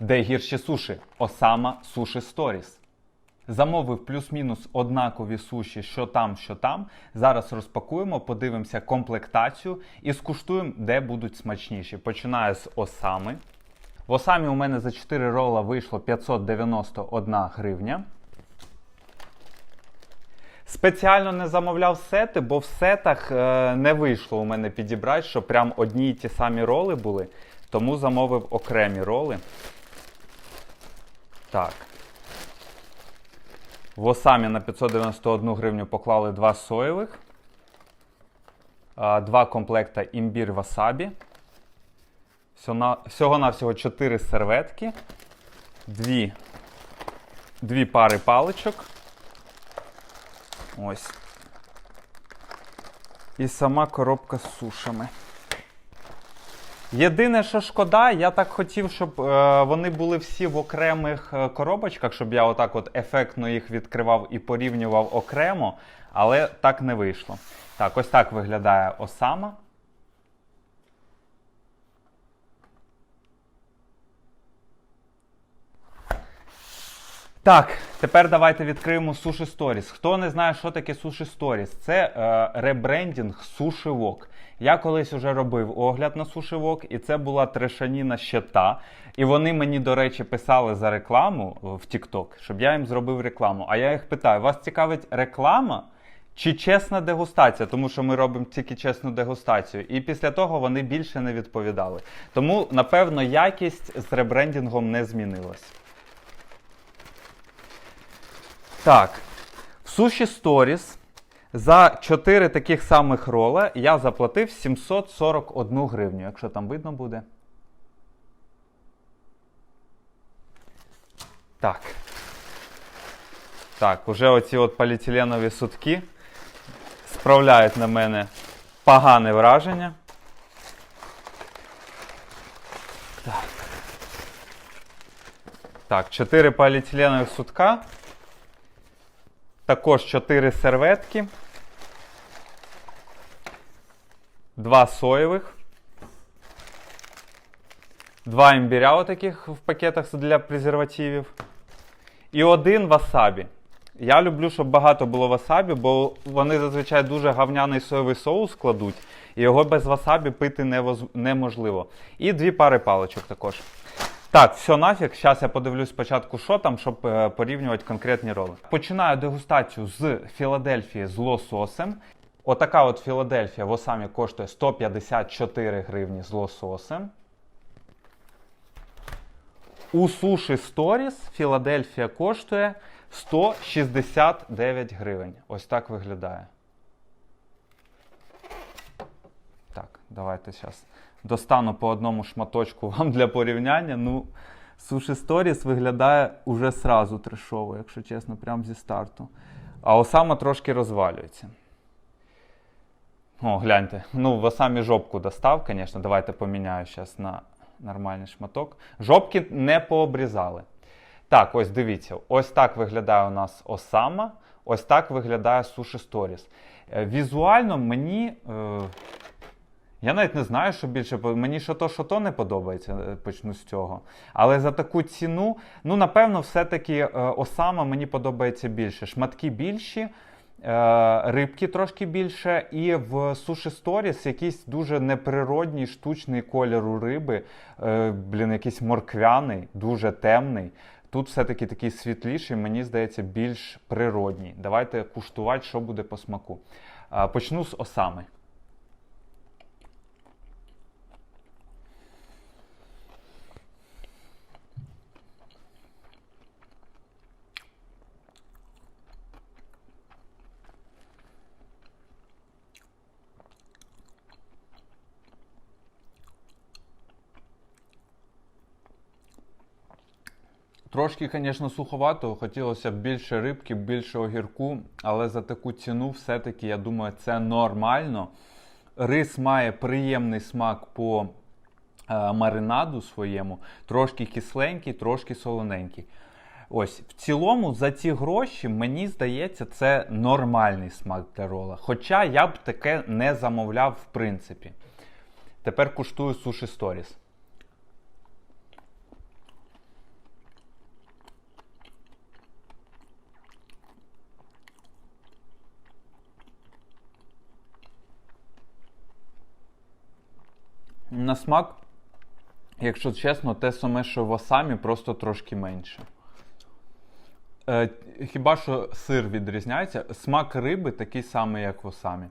Де гірші суші? Осама Суші Сторіс. Замовив плюс-мінус однакові суші, що там, що там. Зараз розпакуємо, подивимося комплектацію і скуштуємо, де будуть смачніші. Починаю з осами. В осамі у мене за 4 рола вийшло 591 гривня. Спеціально не замовляв сети, бо в сетах е, не вийшло у мене підібрати, щоб прям одні й ті самі роли були. Тому замовив окремі роли. Так. В осамі на 591 гривню поклали два соєвих, два комплекта імбір васабі. Всього-навсього 4 серветки, дві, дві пари паличок. Ось. І сама коробка з сушами. Єдине, що шкода, я так хотів, щоб е, вони були всі в окремих е, коробочках, щоб я отак от ефектно їх відкривав і порівнював окремо, але так не вийшло. Так, ось так виглядає осама. Так, тепер давайте відкриємо Sushi Stories. Хто не знає, що таке Sushi Stories, це е, ребрендінг Wok. Я колись вже робив огляд на Wok, і це була трешаніна щита. І вони мені, до речі, писали за рекламу в TikTok, щоб я їм зробив рекламу. А я їх питаю: вас цікавить реклама? Чи чесна дегустація, тому що ми робимо тільки чесну дегустацію. І після того вони більше не відповідали. Тому, напевно, якість з ребрендінгом не змінилась. Так, в Sushi Stories за 4 таких самих рола я заплатив 741 гривню, якщо там видно буде. Так. Так, уже оці от поліетиленові сутки справляють на мене погане враження. Так. Так, 4 поліетиленових сутка. Також 4 серветки. Два соєвих. Два імбіря отаких в пакетах для презервативів. І один васабі. Я люблю, щоб багато було васабі, бо вони зазвичай дуже гавняний соєвий соус кладуть, і його без васабі пити неможливо. І дві пари паличок також. Так, все нафіг. Зараз я подивлюсь спочатку, що там, щоб е, порівнювати конкретні роли. Починаю дегустацію з Філадельфії з лососем. Отака от Філадельфія в Осамі коштує 154 гривні з лососем. У Sushi Stories Філадельфія коштує 169 гривень. Ось так виглядає. Так, давайте зараз достану по одному шматочку вам для порівняння. Ну, Sushi Stories виглядає уже сразу трешово, якщо чесно, прямо зі старту. А Осама трошки розвалюється. О, гляньте. Ну, в Осамі жопку достав, звісно. Давайте поміняю зараз на нормальний шматок. Жопки не пообрізали. Так, ось дивіться. Ось так виглядає у нас Осама. Ось так виглядає Sushi Stories. Е, Візуально мені. Е, я навіть не знаю, що більше. Мені що то, що то не подобається, е, почну з цього. Але за таку ціну, ну, напевно, все-таки е, Осама мені подобається більше. Шматки більші, рибки трошки більше, і в суші сторіс якийсь дуже неприродній штучний колір у риби. Е, блін, якийсь морквяний, дуже темний. Тут все-таки такий світліший, мені здається, більш природній. Давайте куштувати, що буде по смаку. Е, Почну з осами. Трошки, звісно, суховато, хотілося б більше рибки, більше огірку, але за таку ціну все-таки, я думаю, це нормально. Рис має приємний смак по е, маринаду своєму, трошки кисленький, трошки солоненький. Ось, в цілому, за ці гроші, мені здається, це нормальний смак для рола. Хоча я б таке не замовляв в принципі. Тепер куштую суші Stories. На смак, якщо чесно, те саме, що в осамі, просто трошки менше. Е, хіба що сир відрізняється? Смак риби такий самий, як в осамі.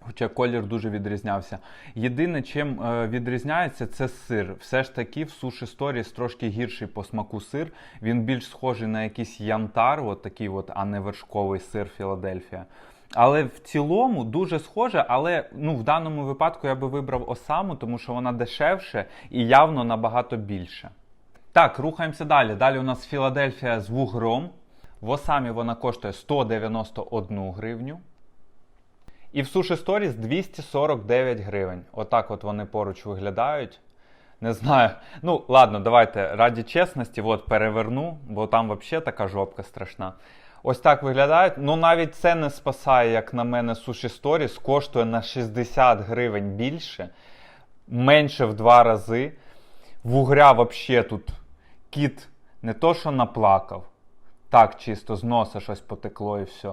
Хоча колір дуже відрізнявся. Єдине, чим е, відрізняється, це сир. Все ж таки, в суші Stories трошки гірший по смаку сир. Він більш схожий на якийсь янтар, от такий от, а не вершковий сир Філадельфія. Але в цілому дуже схоже, але ну, в даному випадку я би вибрав осаму, тому що вона дешевше і явно набагато більше. Так, рухаємося далі. Далі у нас Філадельфія з вугром. В осамі вона коштує 191 гривню. І в Суші Stories 249 гривень. Отак от вони поруч виглядають. Не знаю. Ну, ладно, давайте раді чесності, от переверну, бо там взагалі така жопка страшна. Ось так виглядають. Ну, навіть це не спасає, як на мене, Sushi Stories коштує на 60 гривень більше, менше в два рази. Вугря взагалі тут кіт не то, що наплакав, так чисто з носа щось потекло і все.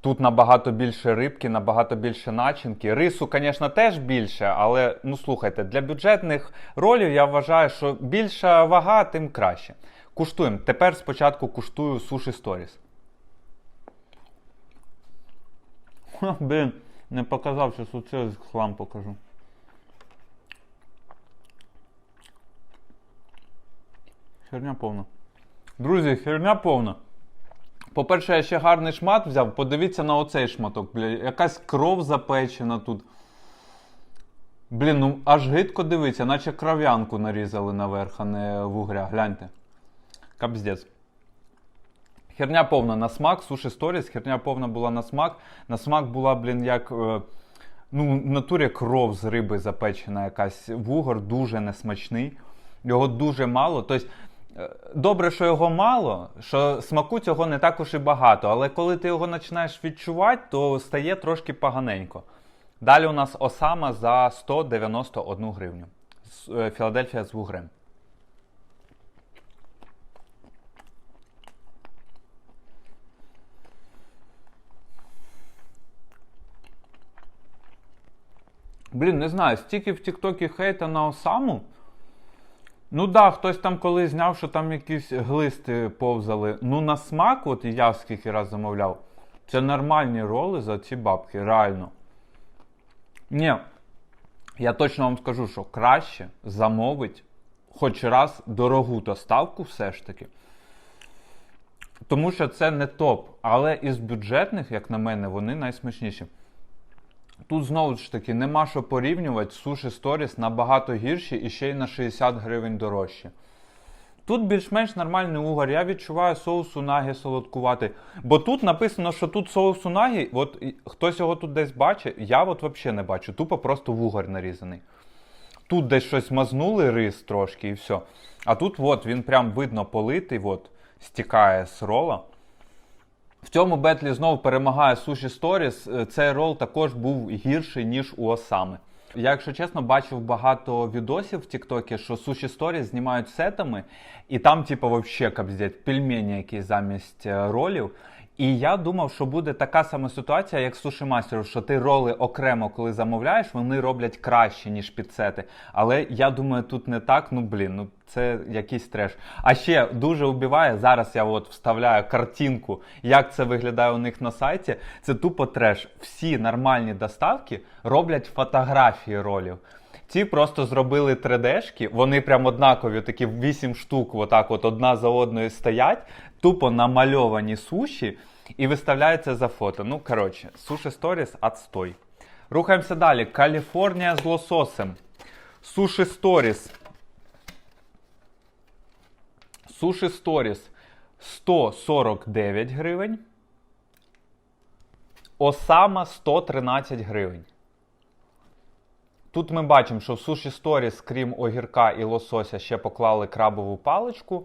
Тут набагато більше рибки, набагато більше начинки. Рису, звісно, теж більше, але ну слухайте, для бюджетних ролів я вважаю, що більша вага, тим краще. Куштуємо. Тепер спочатку куштую суші сторіс. Блін, не показав, що це хлам покажу. Херня повна. Друзі, херня повна. По-перше, я ще гарний шмат взяв. Подивіться на оцей шматок. Бля, якась кров запечена тут. Блін, ну аж гидко дивиться, наче кров'янку нарізали наверх, а не вугря. Гляньте. Капздець. Херня повна на смак, суші сторіс, херня повна була на смак. На смак була, блін, як. е, Ну, в натурі кров з риби запечена якась. Вугор дуже несмачний. Його дуже мало. Тобто, е, добре, що його мало, що смаку цього не також і багато. Але коли ти його починаєш відчувати, то стає трошки поганенько. Далі у нас Осама за 191 гривню. Е, Філадельфія з вугрем. Блін, не знаю, стільки в Тіктокі хейта на Осаму. Ну да, хтось там коли зняв, що там якісь глисти повзали. Ну на смак, от я скільки раз замовляв, це нормальні роли за ці бабки, реально. Ні, я точно вам скажу, що краще замовить хоч раз дорогу доставку все ж таки. Тому що це не топ. Але із бюджетних, як на мене, вони найсмачніші. Тут знову ж таки нема що порівнювати. Суші Stories набагато гірші і ще й на 60 гривень дорожчі. Тут більш-менш нормальний угор. Я відчуваю соус унагі солодкуватий. Бо тут написано, що тут соус унагі, от хтось його тут десь бачить, я от взагалі не бачу. Тупо просто вугор нарізаний. Тут десь щось мазнули рис трошки і все. А тут от він прям видно политий, от, стікає з рола. В цьому бетлі знову перемагає Суші Stories. Е, Цей рол також був гірший, ніж у Осами. Я, якщо чесно, бачив багато відосів в Тіктокі, що суші сторіс знімають сетами, і там, типу, вообще капздець, пельмені якісь замість е, ролів. І я думав, що буде така сама ситуація, як Sushi Master, що ти роли окремо, коли замовляєш, вони роблять краще, ніж підсети. Але я думаю, тут не так. Ну блін, ну це якийсь треш. А ще дуже убиває. Зараз я от вставляю картинку, як це виглядає у них на сайті. Це тупо треш. Всі нормальні доставки роблять фотографії ролів. Ці просто зробили 3D-шки, вони прям однакові, такі 8 штук, отак от одна за одною стоять, тупо намальовані суші і виставляються за фото. Ну, коротше, суші сторіс отстой. Рухаємося далі. Каліфорнія з лососем. Суші сторіс. Суші сторіс 149 гривень. Осама 113 гривень. Тут ми бачимо, що в суші сторіс, крім огірка і лосося, ще поклали крабову паличку.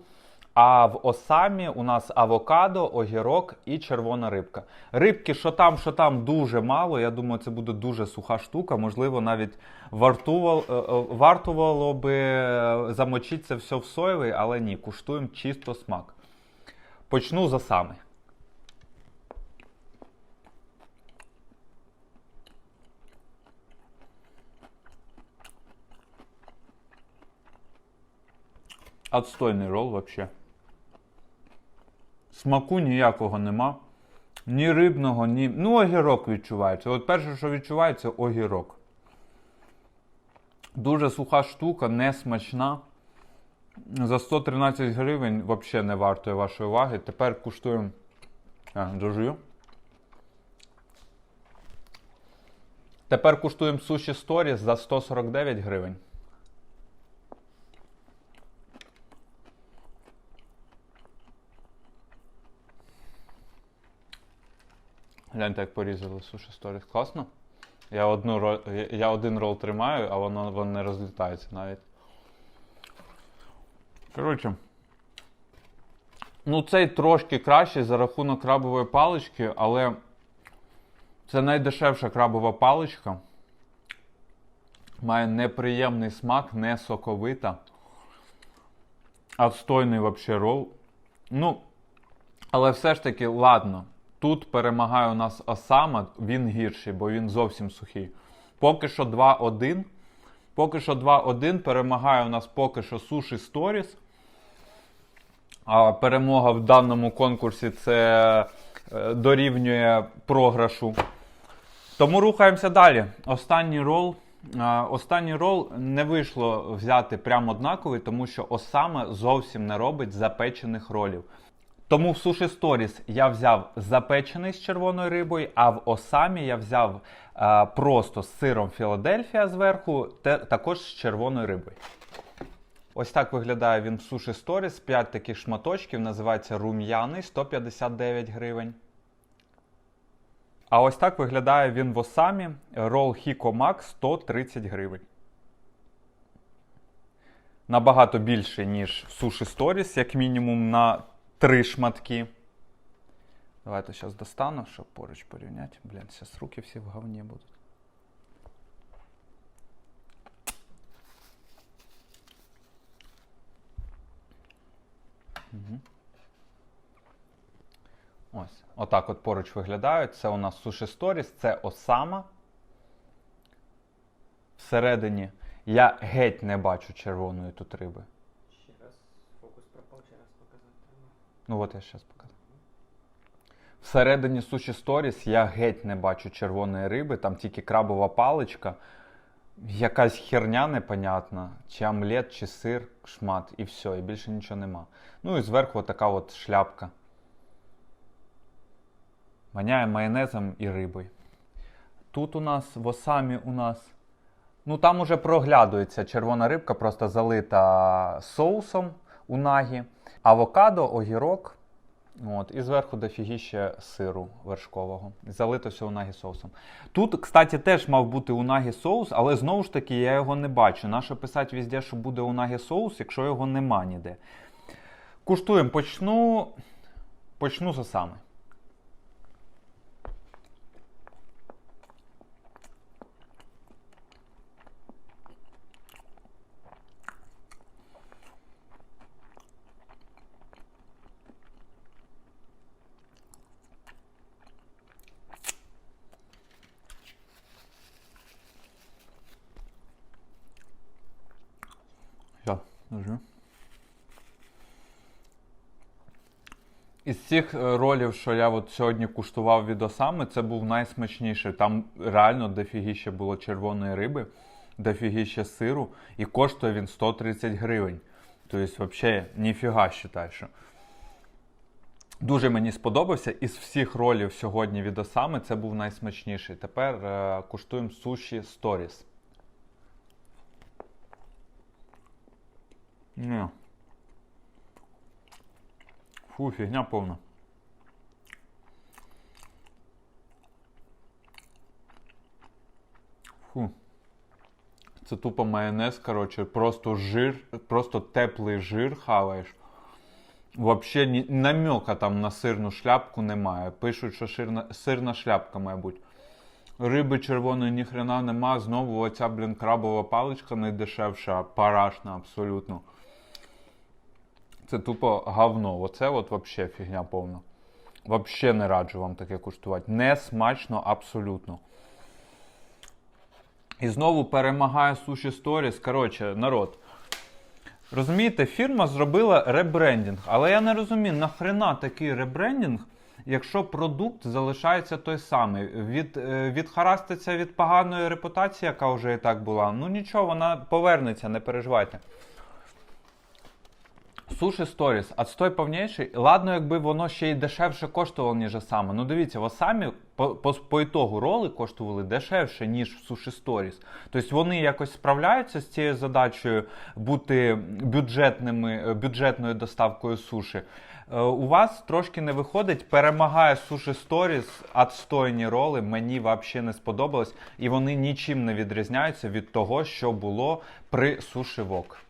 А в осамі у нас авокадо, огірок і червона рибка. Рибки, що там, що там, дуже мало. Я думаю, це буде дуже суха штука. Можливо, навіть вартувало, е, е, вартувало би е, замочити це все в соєвий, але ні, куштуємо чисто смак. Почну з осами. Отстойный ролл взагалі. Смаку ніякого нема. Ні рибного, ні. Ну, огірок відчувається. От перше, що відчувається, огірок. Дуже суха штука, не смачна. За 113 гривень взагалі не вартує вашої уваги. Тепер куштуємо. Дожую. Тепер куштуємо суші сторіс за 149 гривень. Гляньте, як порізали суші сторіс. Класно? Я, одну, ро- я- один рол тримаю, а воно, воно не розлітається навіть. Коротше. Ну, цей трошки кращий за рахунок крабової палички, але це найдешевша крабова паличка. Має неприємний смак, не соковита. Отстойний вообще рол. Ну, але все ж таки, ладно. Тут перемагає у нас Осама, він гірший, бо він зовсім сухий. Поки що 2-1. Поки що 2-1 перемагає у нас поки що Суші Stories. А перемога в даному конкурсі це е, дорівнює програшу. Тому рухаємося далі. Останній рол. Е, Останній рол не вийшло взяти прямо однаковий, тому що Осама зовсім не робить запечених ролів. Тому в Sushi Stories я взяв запечений з червоною рибою, а в Осамі я взяв е, просто з сиром Філадельфія зверху, те, також з червоною рибою. Ось так виглядає він в Sushi Stories. 5 таких шматочків, називається рум'яний 159 гривень. А ось так виглядає він в Осамі. Рол Hiko Max 130 гривень. Набагато більше, ніж в Sushi Stories, як мінімум на 3 шматки. Давайте зараз достану, щоб поруч порівняти. Блін, зараз руки всі в говні будуть. Мгм. Ось. Отак от поруч виглядають. Це у нас Sushi Stories, це Осама. Всередині я геть не бачу червоної тут риби. Ще раз фокус пропав, ще раз показати треба. Ну от я зараз покажу. Всередині Sushi Stories я геть не бачу червоної риби, там тільки крабова паличка, якась херня непонятна, чи омлет, чи сир, шмат, і все, і більше нічого нема. Ну і зверху така от шляпка. Воняє майонезом і рибою. Тут у нас в осамі у нас. Ну там уже проглядується червона рибка, просто залита соусом у нагі, авокадо, огірок. От, і зверху дофігіще сиру вершкового. Залито все унагі соусом. Тут, кстати, теж мав бути унагі соус, але знову ж таки я його не бачу. Нащо писати візде, що буде унагі соус, якщо його нема ніде. Куштуємо. Почну. Почну з осами. Все, держу. Із цих е, ролів, що я от сьогодні куштував від Осами, це був найсмачніший. Там реально дофігіще було червоної риби, дофігіще сиру, і коштує він 130 гривень. Тобто, взагалі, ніфіга считай, що. Дуже мені сподобався. Із всіх ролів сьогодні від Осами це був найсмачніший. Тепер е, куштуємо суші Stories. Ні. Фу, фігня повна. Фу. Це тупо майонез, коротше, просто жир, просто теплий жир хаваєш. Ні, намека там на сирну шляпку немає. Пишуть, що ширна, сирна шляпка, мабуть. Риби червоної ніхрена нема. Знову оця, блін, крабова паличка найдешевша, парашна абсолютно. Це тупо говно. Оце от вообще фігня повна. Вообще не раджу вам таке куштувати. Не смачно абсолютно. І знову перемагає Sushi Stories. Коротше, народ. Розумієте, фірма зробила ребрендінг, але я не розумію, нахрена такий ребрендінг, якщо продукт залишається той самий. Від, е, відхараститься від поганої репутації, яка вже і так була. Ну нічого, вона повернеться, не переживайте. Суші Сторіс, отстой повніший. Ладно, якби воно ще й дешевше коштувало, ніж саме. Ну дивіться, ви самі по, по, по ітогу роли коштували дешевше, ніж в Суші Сторіс. Тобто вони якось справляються з цією задачею бути бюджетними, е, бюджетною доставкою суші. Е, У вас трошки не виходить, перемагає Суші Сторіс, отстойні роли, мені взагалі не сподобалось, і вони нічим не відрізняються від того, що було при Суші Вок.